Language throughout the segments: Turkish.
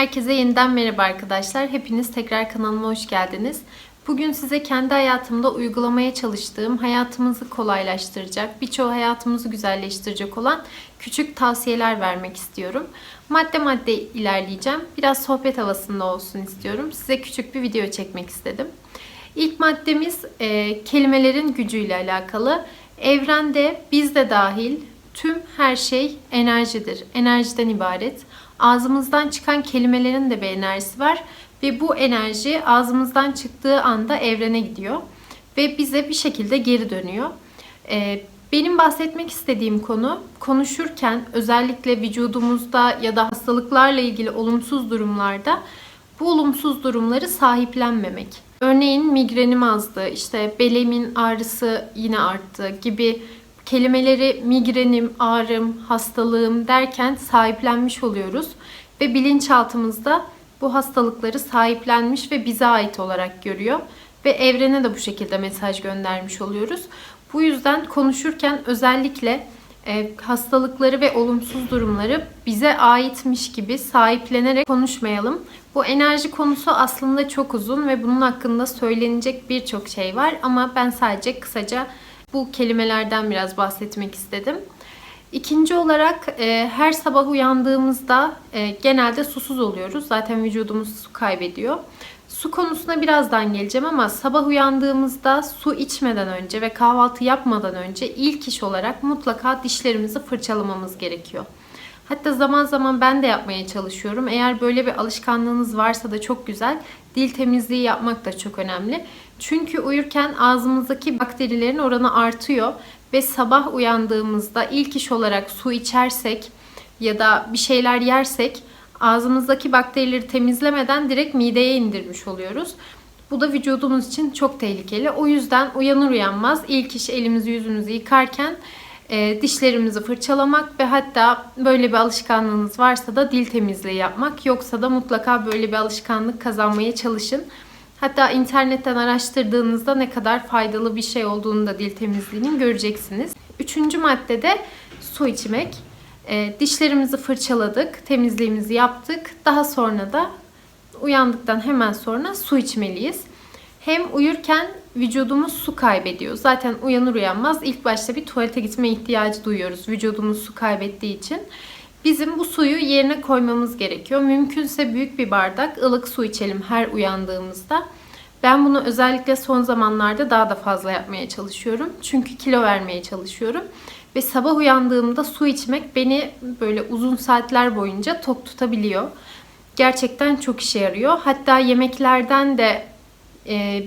Herkese yeniden merhaba arkadaşlar. Hepiniz tekrar kanalıma hoş geldiniz. Bugün size kendi hayatımda uygulamaya çalıştığım, hayatımızı kolaylaştıracak, birçoğu hayatımızı güzelleştirecek olan küçük tavsiyeler vermek istiyorum. Madde madde ilerleyeceğim. Biraz sohbet havasında olsun istiyorum. Size küçük bir video çekmek istedim. İlk maddemiz e, kelimelerin gücüyle alakalı. Evrende biz de dahil tüm her şey enerjidir. Enerjiden ibaret. Ağzımızdan çıkan kelimelerin de bir enerjisi var ve bu enerji ağzımızdan çıktığı anda evrene gidiyor ve bize bir şekilde geri dönüyor. Ee, benim bahsetmek istediğim konu konuşurken özellikle vücudumuzda ya da hastalıklarla ilgili olumsuz durumlarda bu olumsuz durumları sahiplenmemek. Örneğin migrenim azdı, işte belimin ağrısı yine arttı gibi kelimeleri migrenim, ağrım, hastalığım derken sahiplenmiş oluyoruz. Ve bilinçaltımızda bu hastalıkları sahiplenmiş ve bize ait olarak görüyor. Ve evrene de bu şekilde mesaj göndermiş oluyoruz. Bu yüzden konuşurken özellikle e, hastalıkları ve olumsuz durumları bize aitmiş gibi sahiplenerek konuşmayalım. Bu enerji konusu aslında çok uzun ve bunun hakkında söylenecek birçok şey var ama ben sadece kısaca bu kelimelerden biraz bahsetmek istedim. İkinci olarak e, her sabah uyandığımızda e, genelde susuz oluyoruz. Zaten vücudumuz su kaybediyor. Su konusuna birazdan geleceğim ama sabah uyandığımızda su içmeden önce ve kahvaltı yapmadan önce ilk iş olarak mutlaka dişlerimizi fırçalamamız gerekiyor. Hatta zaman zaman ben de yapmaya çalışıyorum. Eğer böyle bir alışkanlığınız varsa da çok güzel. Dil temizliği yapmak da çok önemli. Çünkü uyurken ağzımızdaki bakterilerin oranı artıyor ve sabah uyandığımızda ilk iş olarak su içersek ya da bir şeyler yersek ağzımızdaki bakterileri temizlemeden direkt mideye indirmiş oluyoruz. Bu da vücudumuz için çok tehlikeli. O yüzden uyanır uyanmaz ilk iş elimizi yüzümüzü yıkarken e, dişlerimizi fırçalamak ve hatta böyle bir alışkanlığınız varsa da dil temizliği yapmak. Yoksa da mutlaka böyle bir alışkanlık kazanmaya çalışın. Hatta internetten araştırdığınızda ne kadar faydalı bir şey olduğunu da dil temizliğinin göreceksiniz. Üçüncü maddede su içmek. E, dişlerimizi fırçaladık, temizliğimizi yaptık. Daha sonra da uyandıktan hemen sonra su içmeliyiz. Hem uyurken vücudumuz su kaybediyor. Zaten uyanır uyanmaz ilk başta bir tuvalete gitme ihtiyacı duyuyoruz vücudumuz su kaybettiği için. Bizim bu suyu yerine koymamız gerekiyor. Mümkünse büyük bir bardak ılık su içelim her uyandığımızda. Ben bunu özellikle son zamanlarda daha da fazla yapmaya çalışıyorum. Çünkü kilo vermeye çalışıyorum. Ve sabah uyandığımda su içmek beni böyle uzun saatler boyunca tok tutabiliyor. Gerçekten çok işe yarıyor. Hatta yemeklerden de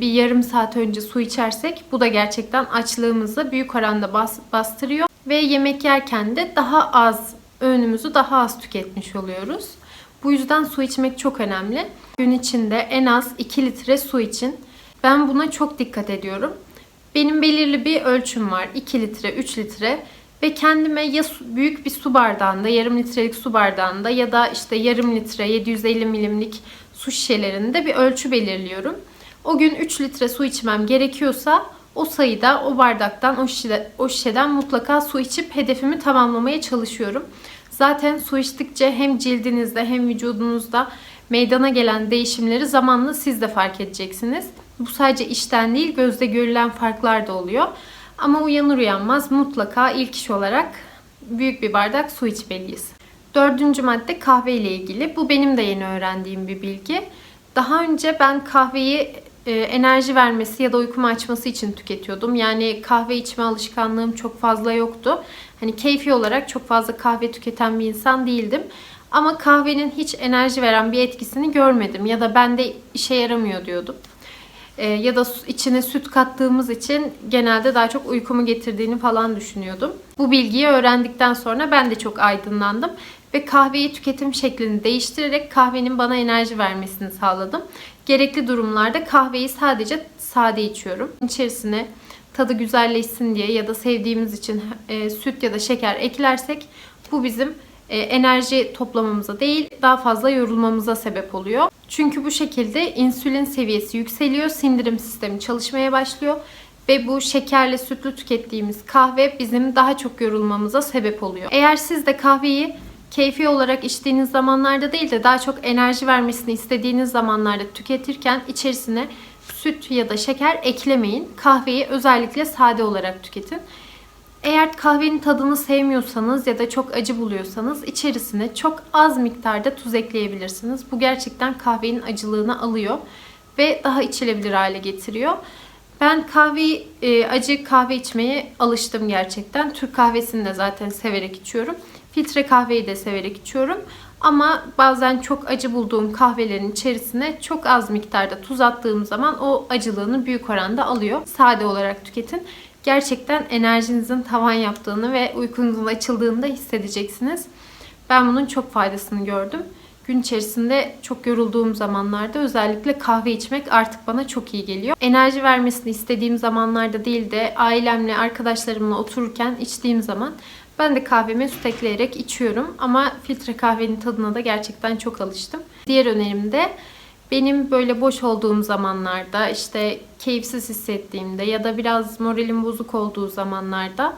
bir yarım saat önce su içersek bu da gerçekten açlığımızı büyük oranda bas, bastırıyor. Ve yemek yerken de daha az öğünümüzü daha az tüketmiş oluyoruz. Bu yüzden su içmek çok önemli. Gün içinde en az 2 litre su için. Ben buna çok dikkat ediyorum. Benim belirli bir ölçüm var. 2 litre, 3 litre ve kendime ya büyük bir su bardağında, yarım litrelik su bardağında ya da işte yarım litre, 750 milimlik su şişelerinde bir ölçü belirliyorum. O gün 3 litre su içmem gerekiyorsa o sayıda o bardaktan o, şişede, o şişeden mutlaka su içip hedefimi tamamlamaya çalışıyorum. Zaten su içtikçe hem cildinizde hem vücudunuzda meydana gelen değişimleri zamanla siz de fark edeceksiniz. Bu sadece işten değil gözde görülen farklar da oluyor. Ama uyanır uyanmaz mutlaka ilk iş olarak büyük bir bardak su içmeliyiz. Dördüncü madde kahve ile ilgili. Bu benim de yeni öğrendiğim bir bilgi. Daha önce ben kahveyi e, enerji vermesi ya da uykumu açması için tüketiyordum. Yani kahve içme alışkanlığım çok fazla yoktu. Hani keyfi olarak çok fazla kahve tüketen bir insan değildim. Ama kahvenin hiç enerji veren bir etkisini görmedim ya da bende işe yaramıyor diyordum. E, ya da içine süt kattığımız için genelde daha çok uykumu getirdiğini falan düşünüyordum. Bu bilgiyi öğrendikten sonra ben de çok aydınlandım ve kahveyi tüketim şeklini değiştirerek kahvenin bana enerji vermesini sağladım. Gerekli durumlarda kahveyi sadece sade içiyorum. İçerisine tadı güzelleşsin diye ya da sevdiğimiz için e, süt ya da şeker eklersek bu bizim e, enerji toplamamıza değil daha fazla yorulmamıza sebep oluyor. Çünkü bu şekilde insülin seviyesi yükseliyor, sindirim sistemi çalışmaya başlıyor ve bu şekerli sütlü tükettiğimiz kahve bizim daha çok yorulmamıza sebep oluyor. Eğer siz de kahveyi keyfi olarak içtiğiniz zamanlarda değil de daha çok enerji vermesini istediğiniz zamanlarda tüketirken içerisine süt ya da şeker eklemeyin. Kahveyi özellikle sade olarak tüketin. Eğer kahvenin tadını sevmiyorsanız ya da çok acı buluyorsanız içerisine çok az miktarda tuz ekleyebilirsiniz. Bu gerçekten kahvenin acılığını alıyor ve daha içilebilir hale getiriyor. Ben kahveyi e, acı kahve içmeye alıştım gerçekten. Türk kahvesini de zaten severek içiyorum. Filtre kahveyi de severek içiyorum. Ama bazen çok acı bulduğum kahvelerin içerisine çok az miktarda tuz attığım zaman o acılığını büyük oranda alıyor. Sade olarak tüketin. Gerçekten enerjinizin tavan yaptığını ve uykunuzun açıldığını da hissedeceksiniz. Ben bunun çok faydasını gördüm. Gün içerisinde çok yorulduğum zamanlarda özellikle kahve içmek artık bana çok iyi geliyor. Enerji vermesini istediğim zamanlarda değil de ailemle, arkadaşlarımla otururken içtiğim zaman ben de kahveme süt ekleyerek içiyorum. Ama filtre kahvenin tadına da gerçekten çok alıştım. Diğer önerim de benim böyle boş olduğum zamanlarda işte keyifsiz hissettiğimde ya da biraz moralim bozuk olduğu zamanlarda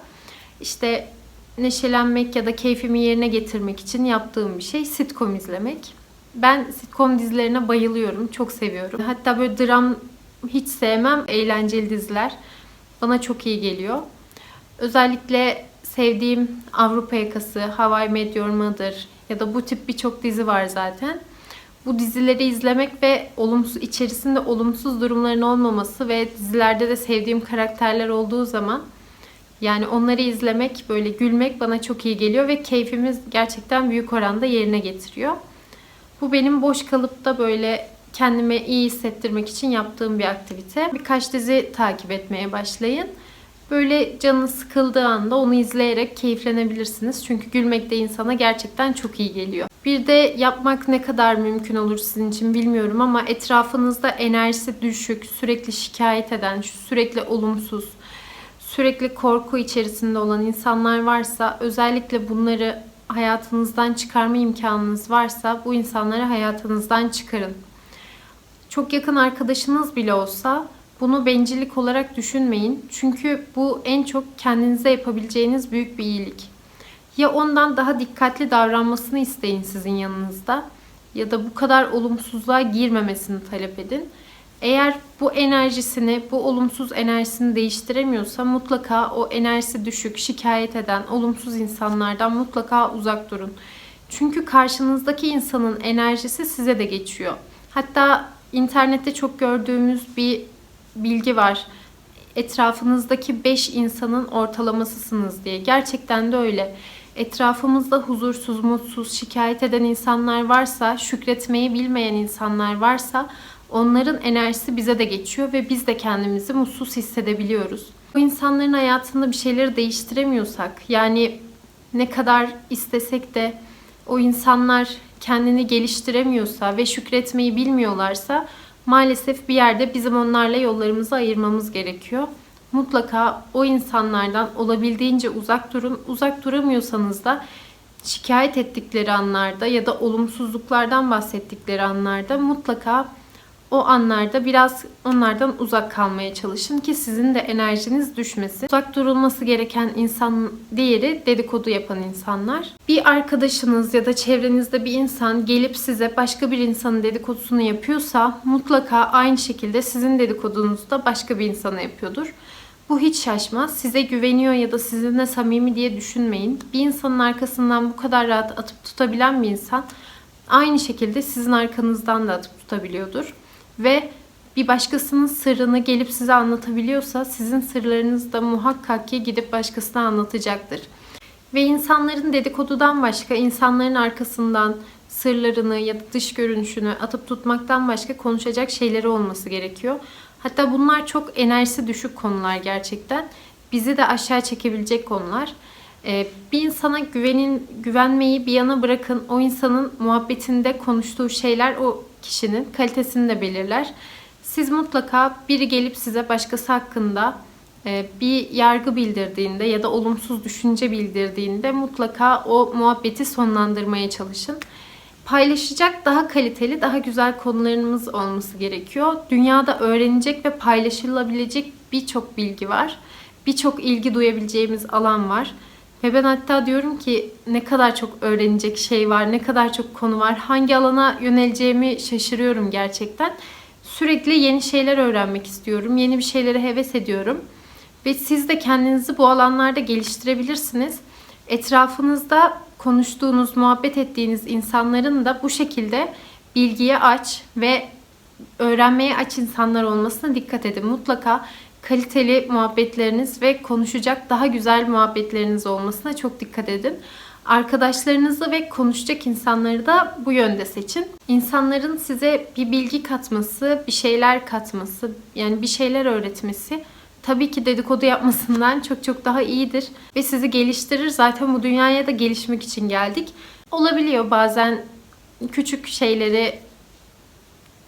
işte neşelenmek ya da keyfimi yerine getirmek için yaptığım bir şey sitcom izlemek. Ben sitcom dizilerine bayılıyorum. Çok seviyorum. Hatta böyle dram hiç sevmem. Eğlenceli diziler bana çok iyi geliyor. Özellikle sevdiğim Avrupa Yakası, Hawaii Met Your Mother ya da bu tip birçok dizi var zaten. Bu dizileri izlemek ve olumsuz içerisinde olumsuz durumların olmaması ve dizilerde de sevdiğim karakterler olduğu zaman yani onları izlemek, böyle gülmek bana çok iyi geliyor ve keyfimiz gerçekten büyük oranda yerine getiriyor. Bu benim boş kalıp da böyle kendime iyi hissettirmek için yaptığım bir aktivite. Birkaç dizi takip etmeye başlayın. Böyle canınız sıkıldığı anda onu izleyerek keyiflenebilirsiniz. Çünkü gülmek de insana gerçekten çok iyi geliyor. Bir de yapmak ne kadar mümkün olur sizin için bilmiyorum ama etrafınızda enerjisi düşük, sürekli şikayet eden, sürekli olumsuz, sürekli korku içerisinde olan insanlar varsa özellikle bunları hayatınızdan çıkarma imkanınız varsa bu insanları hayatınızdan çıkarın. Çok yakın arkadaşınız bile olsa bunu bencillik olarak düşünmeyin. Çünkü bu en çok kendinize yapabileceğiniz büyük bir iyilik. Ya ondan daha dikkatli davranmasını isteyin sizin yanınızda ya da bu kadar olumsuzluğa girmemesini talep edin. Eğer bu enerjisini, bu olumsuz enerjisini değiştiremiyorsa mutlaka o enerjisi düşük, şikayet eden, olumsuz insanlardan mutlaka uzak durun. Çünkü karşınızdaki insanın enerjisi size de geçiyor. Hatta internette çok gördüğümüz bir bilgi var. Etrafınızdaki 5 insanın ortalamasısınız diye. Gerçekten de öyle. Etrafımızda huzursuz, mutsuz, şikayet eden insanlar varsa, şükretmeyi bilmeyen insanlar varsa onların enerjisi bize de geçiyor ve biz de kendimizi mutsuz hissedebiliyoruz. Bu insanların hayatında bir şeyleri değiştiremiyorsak, yani ne kadar istesek de o insanlar kendini geliştiremiyorsa ve şükretmeyi bilmiyorlarsa maalesef bir yerde bizim onlarla yollarımızı ayırmamız gerekiyor. Mutlaka o insanlardan olabildiğince uzak durun. Uzak duramıyorsanız da şikayet ettikleri anlarda ya da olumsuzluklardan bahsettikleri anlarda mutlaka o anlarda biraz onlardan uzak kalmaya çalışın ki sizin de enerjiniz düşmesin. Uzak durulması gereken insan diğeri dedikodu yapan insanlar. Bir arkadaşınız ya da çevrenizde bir insan gelip size başka bir insanın dedikodusunu yapıyorsa mutlaka aynı şekilde sizin dedikodunuzu da başka bir insana yapıyordur. Bu hiç şaşmaz. Size güveniyor ya da sizinle samimi diye düşünmeyin. Bir insanın arkasından bu kadar rahat atıp tutabilen bir insan aynı şekilde sizin arkanızdan da atıp tutabiliyordur ve bir başkasının sırrını gelip size anlatabiliyorsa sizin sırlarınız da muhakkak ki gidip başkasına anlatacaktır. Ve insanların dedikodudan başka, insanların arkasından sırlarını ya da dış görünüşünü atıp tutmaktan başka konuşacak şeyleri olması gerekiyor. Hatta bunlar çok enerjisi düşük konular gerçekten. Bizi de aşağı çekebilecek konular. Ee, bir insana güvenin, güvenmeyi bir yana bırakın. O insanın muhabbetinde konuştuğu şeyler o kişinin kalitesini de belirler. Siz mutlaka biri gelip size başkası hakkında e, bir yargı bildirdiğinde ya da olumsuz düşünce bildirdiğinde mutlaka o muhabbeti sonlandırmaya çalışın. Paylaşacak daha kaliteli, daha güzel konularımız olması gerekiyor. Dünyada öğrenecek ve paylaşılabilecek birçok bilgi var. Birçok ilgi duyabileceğimiz alan var. Ve ben hatta diyorum ki ne kadar çok öğrenecek şey var, ne kadar çok konu var. Hangi alana yöneleceğimi şaşırıyorum gerçekten. Sürekli yeni şeyler öğrenmek istiyorum. Yeni bir şeylere heves ediyorum. Ve siz de kendinizi bu alanlarda geliştirebilirsiniz. Etrafınızda konuştuğunuz, muhabbet ettiğiniz insanların da bu şekilde bilgiye aç ve öğrenmeye aç insanlar olmasına dikkat edin. Mutlaka kaliteli muhabbetleriniz ve konuşacak daha güzel muhabbetleriniz olmasına çok dikkat edin. Arkadaşlarınızı ve konuşacak insanları da bu yönde seçin. İnsanların size bir bilgi katması, bir şeyler katması, yani bir şeyler öğretmesi tabii ki dedikodu yapmasından çok çok daha iyidir ve sizi geliştirir. Zaten bu dünyaya da gelişmek için geldik. Olabiliyor bazen küçük şeyleri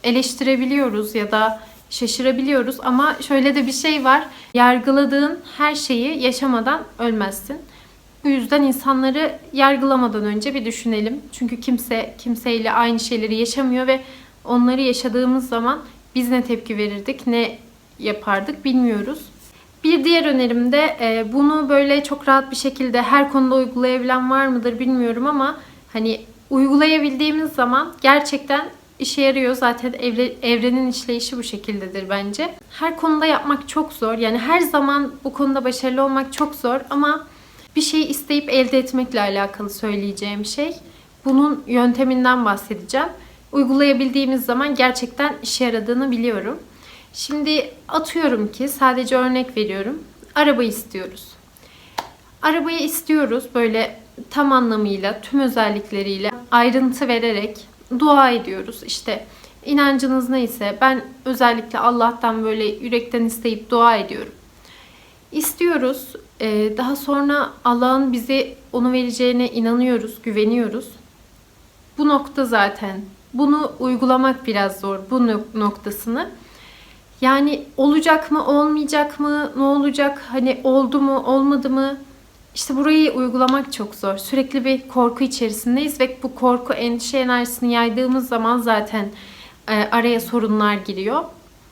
eleştirebiliyoruz ya da şaşırabiliyoruz ama şöyle de bir şey var. Yargıladığın her şeyi yaşamadan ölmezsin. Bu yüzden insanları yargılamadan önce bir düşünelim. Çünkü kimse kimseyle aynı şeyleri yaşamıyor ve onları yaşadığımız zaman biz ne tepki verirdik, ne yapardık bilmiyoruz. Bir diğer önerim de e, bunu böyle çok rahat bir şekilde her konuda uygulayabilen var mıdır bilmiyorum ama hani uygulayabildiğimiz zaman gerçekten işe yarıyor. Zaten evre, evrenin işleyişi bu şekildedir bence. Her konuda yapmak çok zor. Yani her zaman bu konuda başarılı olmak çok zor ama bir şeyi isteyip elde etmekle alakalı söyleyeceğim şey. Bunun yönteminden bahsedeceğim. Uygulayabildiğimiz zaman gerçekten işe yaradığını biliyorum. Şimdi atıyorum ki sadece örnek veriyorum. Araba istiyoruz. Arabayı istiyoruz böyle tam anlamıyla, tüm özellikleriyle ayrıntı vererek dua ediyoruz. İşte inancınız neyse ben özellikle Allah'tan böyle yürekten isteyip dua ediyorum. İstiyoruz. Ee, daha sonra Allah'ın bize onu vereceğine inanıyoruz, güveniyoruz. Bu nokta zaten. Bunu uygulamak biraz zor bu noktasını. Yani olacak mı, olmayacak mı, ne olacak, hani oldu mu, olmadı mı? İşte burayı uygulamak çok zor. Sürekli bir korku içerisindeyiz ve bu korku, endişe enerjisini yaydığımız zaman zaten e, araya sorunlar giriyor.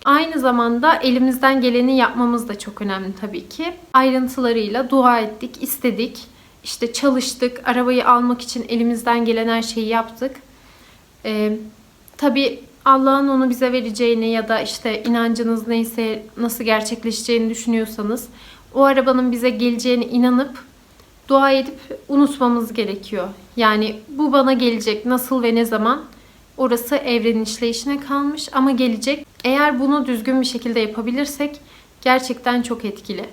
Aynı zamanda elimizden geleni yapmamız da çok önemli tabii ki. Ayrıntılarıyla dua ettik, istedik. İşte çalıştık, arabayı almak için elimizden gelen her şeyi yaptık. Ee, tabii Allah'ın onu bize vereceğini ya da işte inancınız neyse nasıl gerçekleşeceğini düşünüyorsanız o arabanın bize geleceğine inanıp dua edip unutmamız gerekiyor. Yani bu bana gelecek nasıl ve ne zaman orası evrenin işleyişine kalmış ama gelecek. Eğer bunu düzgün bir şekilde yapabilirsek gerçekten çok etkili.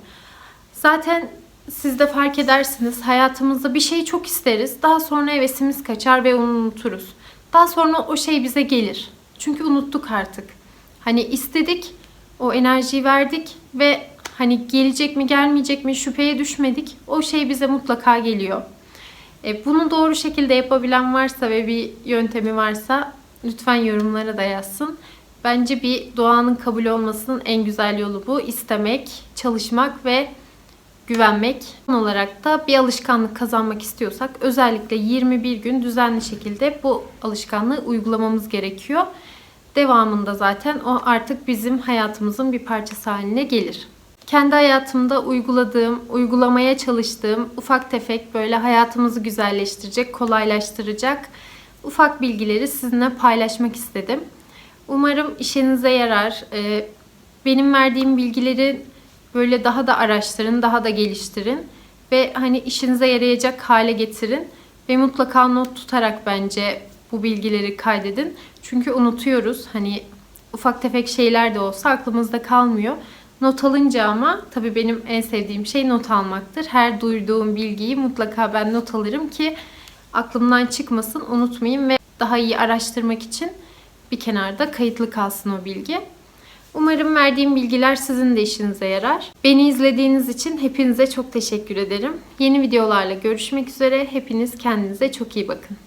Zaten siz de fark edersiniz hayatımızda bir şeyi çok isteriz. Daha sonra hevesimiz kaçar ve onu unuturuz. Daha sonra o şey bize gelir. Çünkü unuttuk artık. Hani istedik, o enerjiyi verdik ve hani gelecek mi gelmeyecek mi şüpheye düşmedik. O şey bize mutlaka geliyor. E, bunu doğru şekilde yapabilen varsa ve bir yöntemi varsa lütfen yorumlara da yazsın. Bence bir duanın kabul olmasının en güzel yolu bu. İstemek, çalışmak ve güvenmek. Son olarak da bir alışkanlık kazanmak istiyorsak özellikle 21 gün düzenli şekilde bu alışkanlığı uygulamamız gerekiyor. Devamında zaten o artık bizim hayatımızın bir parçası haline gelir. Kendi hayatımda uyguladığım, uygulamaya çalıştığım ufak tefek böyle hayatımızı güzelleştirecek, kolaylaştıracak ufak bilgileri sizinle paylaşmak istedim. Umarım işinize yarar. Ee, benim verdiğim bilgileri böyle daha da araştırın, daha da geliştirin ve hani işinize yarayacak hale getirin ve mutlaka not tutarak bence bu bilgileri kaydedin. Çünkü unutuyoruz. Hani ufak tefek şeyler de olsa aklımızda kalmıyor. Not alınca ama tabii benim en sevdiğim şey not almaktır. Her duyduğum bilgiyi mutlaka ben not alırım ki aklımdan çıkmasın, unutmayayım ve daha iyi araştırmak için bir kenarda kayıtlı kalsın o bilgi. Umarım verdiğim bilgiler sizin de işinize yarar. Beni izlediğiniz için hepinize çok teşekkür ederim. Yeni videolarla görüşmek üzere. Hepiniz kendinize çok iyi bakın.